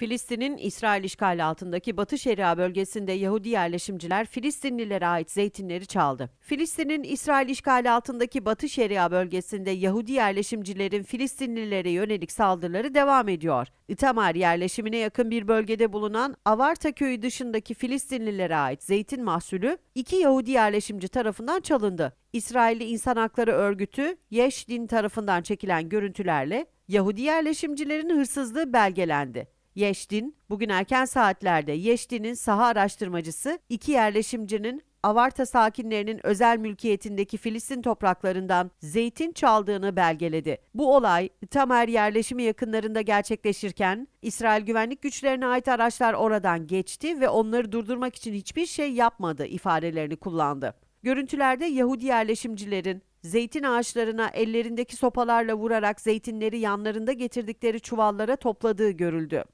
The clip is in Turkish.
Filistin'in İsrail işgali altındaki Batı Şeria bölgesinde Yahudi yerleşimciler Filistinlilere ait zeytinleri çaldı. Filistin'in İsrail işgali altındaki Batı Şeria bölgesinde Yahudi yerleşimcilerin Filistinlilere yönelik saldırıları devam ediyor. Itamar yerleşimine yakın bir bölgede bulunan Avarta köyü dışındaki Filistinlilere ait zeytin mahsulü iki Yahudi yerleşimci tarafından çalındı. İsrailli İnsan Hakları Örgütü Yeş Din tarafından çekilen görüntülerle Yahudi yerleşimcilerin hırsızlığı belgelendi. Yeşdin, bugün erken saatlerde Yeşdin'in saha araştırmacısı iki yerleşimcinin Avarta sakinlerinin özel mülkiyetindeki Filistin topraklarından zeytin çaldığını belgeledi. Bu olay Tamer yerleşimi yakınlarında gerçekleşirken İsrail güvenlik güçlerine ait araçlar oradan geçti ve onları durdurmak için hiçbir şey yapmadı ifadelerini kullandı. Görüntülerde Yahudi yerleşimcilerin zeytin ağaçlarına ellerindeki sopalarla vurarak zeytinleri yanlarında getirdikleri çuvallara topladığı görüldü.